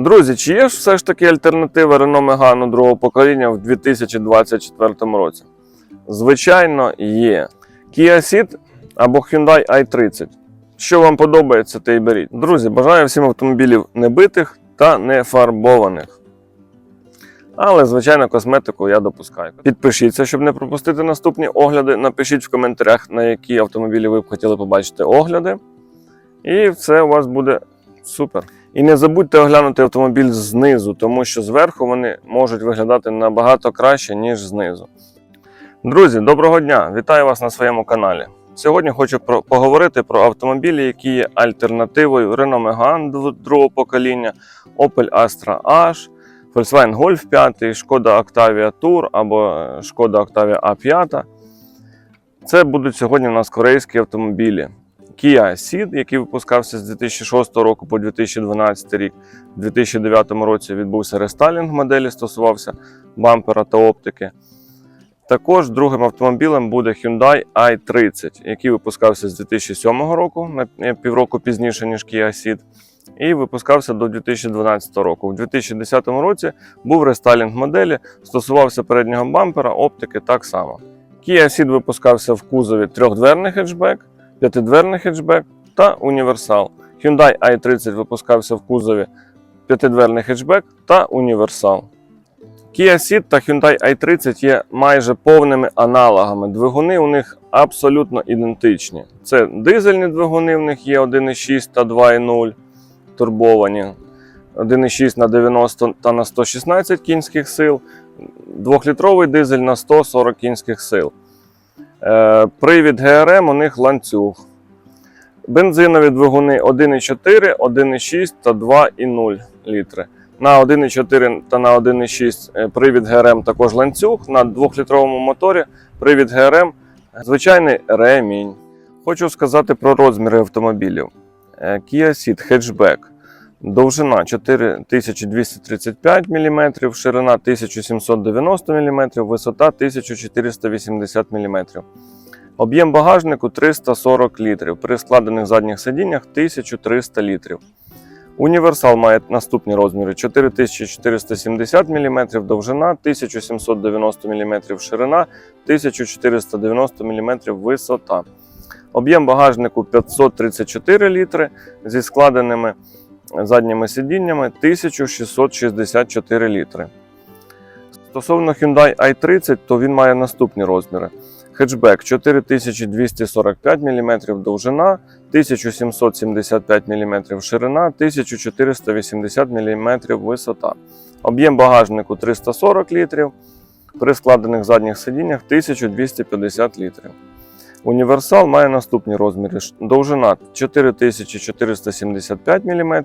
Друзі, чи є ж все ж таки альтернатива Renault Megane другого покоління в 2024 році? Звичайно, є. Kia Ceed або Hyundai i30. Що вам подобається, те й беріть. Друзі, бажаю всім автомобілів небитих та не фарбованих. Але, звичайно, косметику я допускаю. Підпишіться, щоб не пропустити наступні огляди. Напишіть в коментарях, на які автомобілі ви б хотіли побачити огляди. І все у вас буде супер. І не забудьте оглянути автомобіль знизу, тому що зверху вони можуть виглядати набагато краще, ніж знизу. Друзі, доброго дня! Вітаю вас на своєму каналі. Сьогодні хочу про, поговорити про автомобілі, які є альтернативою Renault Megane другого покоління, Opel Astra H, Volkswagen Golf 5, Шкода Octavia Tour або е, Шкода Octavia A5. Це будуть сьогодні у нас корейські автомобілі. Kia Ceed, який випускався з 2006 року по 2012 рік. У 2009 році відбувся рестайлінг моделі, стосувався бампера та оптики. Також другим автомобілем буде Hyundai i30, який випускався з 2007 року, на півроку пізніше, ніж Kia Ceed, і випускався до 2012 року. У 2010 році був рестайлінг моделі, стосувався переднього бампера, оптики так само. Kia Ceed випускався в кузові трьохдверний хетчбек, п'ятидверний хетчбек та універсал. Hyundai i30 випускався в кузові п'ятидверний хетчбек та універсал. Kia Ceed та Hyundai i30 є майже повними аналогами. Двигуни у них абсолютно ідентичні. Це дизельні двигуни, в них є 1,6 та 2,0 турбовані. 1,6 на 90 та на 116 кінських сил, 2-літровий дизель на 140 кінських сил. Е, Привід ГРМ у них ланцюг. Бензинові двигуни 1,4, 1,6 та 2,0 літри. На 1,4 та на 1,6 е, привід ГРМ також ланцюг. На 2-літровому моторі привід ГРМ звичайний ремінь. Хочу сказати про розміри автомобілів. Е, Kia Ceed Hatchback. Довжина 4235 мм, ширина 1790 мм, висота 1480 мм. Об'єм багажнику 340 літрів. При складених задніх сидіннях 1300 літрів. Універсал має наступні розміри: 4470 мм довжина, 1790 мм ширина, 1490 мм висота. Об'єм багажнику 534 літри зі складеними задніми сидіннями 1664 літри. Стосовно Hyundai i30, то він має наступні розміри. Хетчбек 4245 мм довжина, 1775 мм ширина, 1480 мм висота. Об'єм багажнику 340 літрів. При складених задніх сидіннях 1250 літрів. Універсал має наступні розміри: довжина 4475 мм,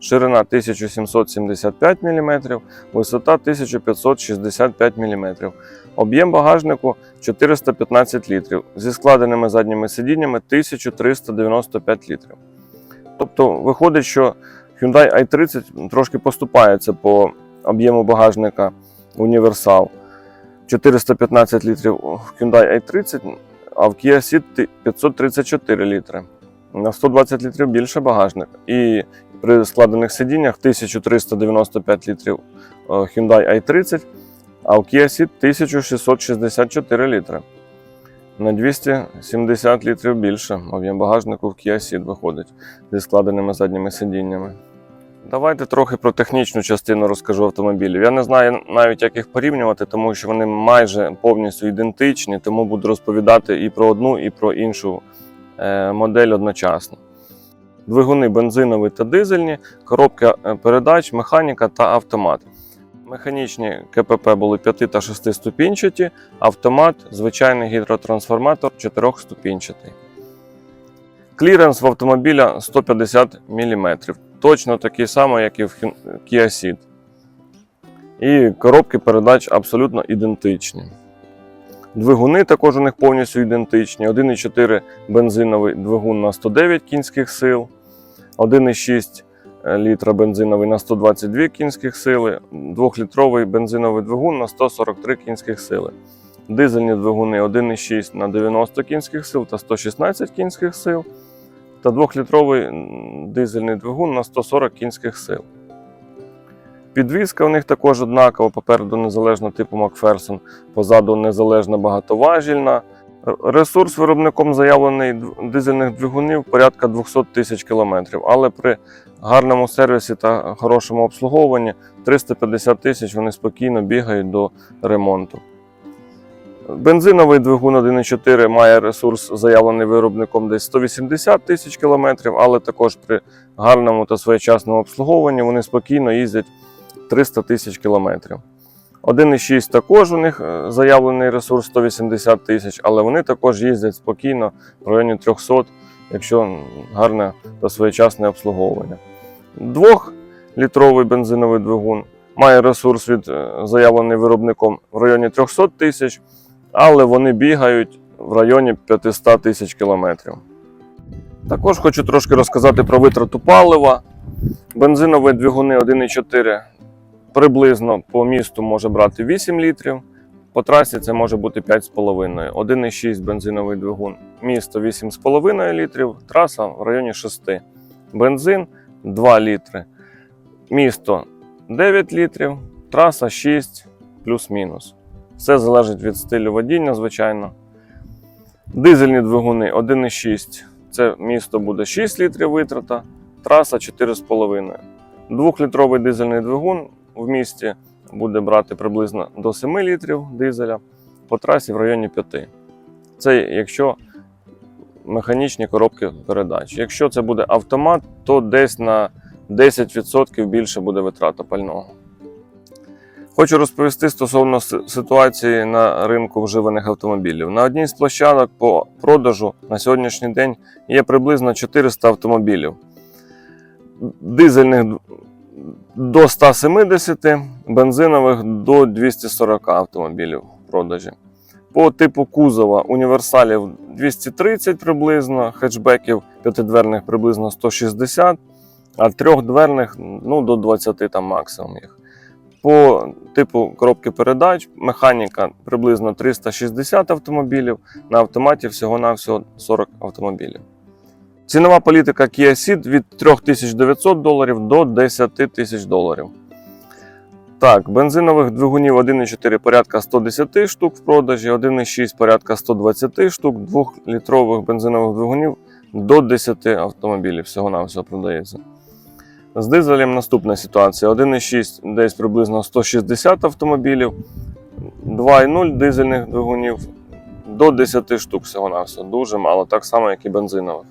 ширина 1775 мм, висота 1565 мм. Об'єм багажнику 415 літрів зі складеними задніми сидіннями 1395 літрів. Тобто виходить, що Hyundai i30 трошки поступається по об'єму багажника універсал. 415 літрів Hyundai i30, а в Kia Ceed 534 літри. На 120 літрів більше багажник. І при складених сидіннях 1395 літрів е, Hyundai i30, а в Kia Ceed 1664 літри. На 270 літрів більше об'єм багажнику в Kia Ceed виходить зі складеними задніми сидіннями. Давайте трохи про технічну частину розкажу автомобілів. Я не знаю навіть, як їх порівнювати, тому що вони майже повністю ідентичні, тому буду розповідати і про одну, і про іншу е, модель одночасно. Двигуни бензинові та дизельні, коробки е, передач, механіка та автомат. Механічні КПП були 5 та 6 ступінчаті, автомат звичайний гідротрансформатор 4 ступінчатий. Кліренс в автомобіля 150 мм. Точно такий самий, як і в Kia Ceed. І коробки передач абсолютно ідентичні. Двигуни також у них повністю ідентичні. 1,4 бензиновий двигун на 109 кінських сил, 1,6 літра бензиновий на 122 кінських сили, 2-літровий бензиновий двигун на 143 кінських сили. Дизельні двигуни 1,6 на 90 кінських сил та 116 кінських сил, та 2-літровий дизельний двигун на 140 кінських сил. Підвізка у них також однакова, попереду незалежно типу Макферсон, позаду незалежна багатоважільна. Ресурс виробником заявлений дизельних двигунів порядка 200 тисяч кілометрів, але при гарному сервісі та хорошому обслуговуванні 350 тисяч вони спокійно бігають до ремонту. Бензиновий двигун 1.4 має ресурс, заявлений виробником десь 180 тисяч кілометрів, але також при гарному та своєчасному обслуговуванні вони спокійно їздять 300 тисяч кілометрів. 1.6 також у них е, заявлений ресурс 180 тисяч, але вони також їздять спокійно в районі 300, якщо гарне та своєчасне обслуговування. Двохлітровий бензиновий двигун має ресурс від е, заявлений виробником в районі 300 тисяч, але вони бігають в районі 500 тисяч кілометрів. Також хочу трошки розказати про витрату палива. Бензинові двигуни 1.4 приблизно по місту може брати 8 літрів. По трасі це може бути 5,5. 1,6 бензиновий двигун. Місто 8,5 літрів, траса в районі 6. Бензин 2 літри. Місто 9 літрів, траса 6 плюс-мінус. Все залежить від стилю водіння, звичайно. Дизельні двигуни 1,6. Це місто буде 6 літрів витрата, траса 4,5. Двохлітровий дизельний двигун в місті буде брати приблизно до 7 літрів дизеля, по трасі в районі 5. Це якщо механічні коробки передач. Якщо це буде автомат, то десь на 10% більше буде витрата пального. Хочу розповісти стосовно ситуації на ринку вживаних автомобілів. На одній з площадок по продажу на сьогоднішній день є приблизно 400 автомобілів. Дизельних до 170, бензинових до 240 автомобілів в продажі. По типу кузова універсалів 230 приблизно, хетчбеків п'ятидверних приблизно 160, а трьохдверних ну, до 20 там максимум їх. По типу коробки передач, механіка приблизно 360 автомобілів, на автоматі всього-навсього 40 автомобілів. Цінова політика Kia Ceed від 3900 доларів до 10 тисяч доларів. Так, бензинових двигунів 1,4 порядка 110 штук в продажі, 1,6 порядка 120 штук, 2-літрових бензинових двигунів до 10 автомобілів всього-навсього продається. З дизелем наступна ситуація: 1,6 десь приблизно 160 автомобілів, 2,0 дизельних двигунів до 10 штук всього-навсього. Дуже мало, так само, як і бензинових.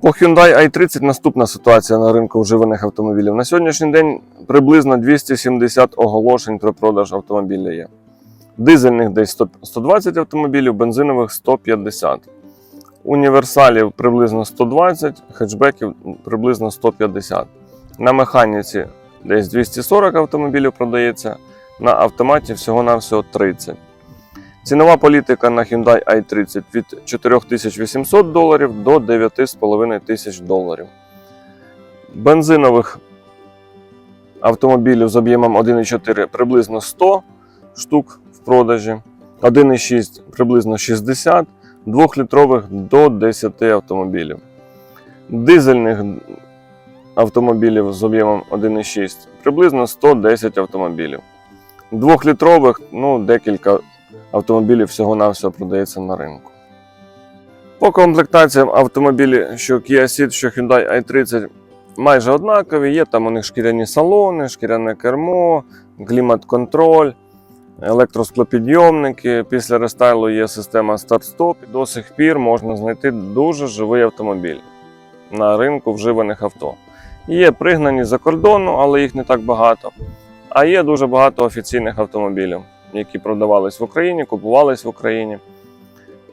По Hyundai i30 наступна ситуація на ринку вживаних автомобілів. На сьогоднішній день приблизно 270 оголошень про продаж автомобіля є. Дизельних десь 120 автомобілів, бензинових 150. Універсалів приблизно 120, хетчбеків приблизно 150. На механіці десь 240 автомобілів продається, на автоматі всього-навсього 30. Цінова політика на Hyundai i30 від 4800 доларів до 9,5 тисяч доларів. Бензинових автомобілів з об'ємом 1,4 приблизно 100 штук в продажі, 1,6 приблизно 60, 2-літрових до 10 автомобілів. Дизельних автомобілів з об'ємом 1,6 приблизно 110 автомобілів. Двохлітрових ну, декілька автомобілів всього-навсього продається на ринку. По комплектаціям автомобілі, що Kia Ceed, що Hyundai i30 майже однакові. Є там у них шкіряні салони, шкіряне кермо, клімат-контроль, електросклопідйомники. Після рестайлу є система старт-стоп. До сих пір можна знайти дуже живий автомобіль на ринку вживаних авто. Є пригнані за кордону, але їх не так багато. А є дуже багато офіційних автомобілів, які продавались в Україні, купувались в Україні.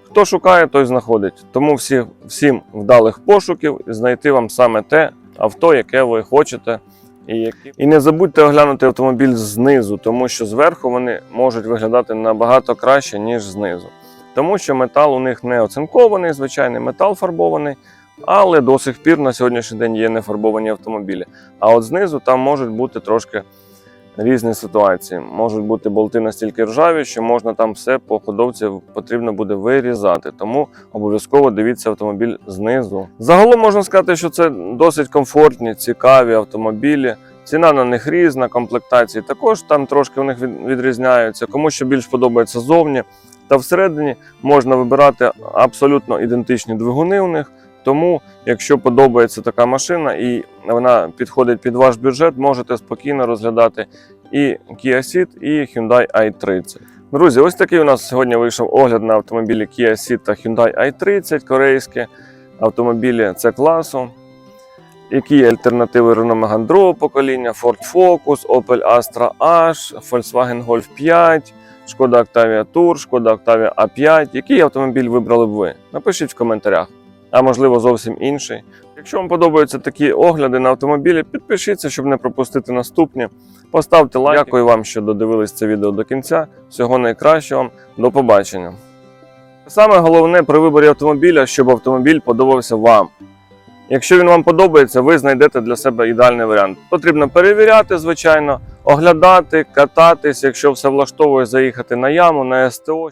Хто шукає, той знаходить. Тому всі, всім вдалих пошуків знайти вам саме те авто, яке ви хочете. І, і не забудьте оглянути автомобіль знизу, тому що зверху вони можуть виглядати набагато краще, ніж знизу. Тому що метал у них не оцинкований, звичайний метал фарбований, але до сих пір на сьогоднішній день є нефарбовані автомобілі. А от знизу там можуть бути трошки різні ситуації. Можуть бути болти настільки ржаві, що можна там все по ходовці потрібно буде вирізати. Тому обов'язково дивіться автомобіль знизу. Загалом можна сказати, що це досить комфортні, цікаві автомобілі. Ціна на них різна, комплектації також там трошки у них відрізняються. Кому що більш подобається зовні. Та всередині можна вибирати абсолютно ідентичні двигуни у них. Тому, якщо подобається така машина і вона підходить під ваш бюджет, можете спокійно розглядати і Kia Ceed, і Hyundai i30. Друзі, ось такий у нас сьогодні вийшов огляд на автомобілі Kia Ceed та Hyundai i30 корейські автомобілі C класу. Які альтернативи Renault Megane покоління, Ford Focus, Opel Astra H, Volkswagen Golf 5, Шкода Octavia Tour, Шкода Octavia A5. Який автомобіль вибрали б ви? Напишіть в коментарях, а можливо зовсім інший. Якщо вам подобаються такі огляди на автомобілі, підпишіться, щоб не пропустити наступні. Поставте лайк. Дякую вам, що додивились це відео до кінця. Всього найкращого. До побачення. Саме головне при виборі автомобіля, щоб автомобіль подобався вам. Якщо він вам подобається, ви знайдете для себе ідеальний варіант. Потрібно перевіряти, звичайно, оглядати, кататись, якщо все влаштовує, заїхати на яму, на СТО.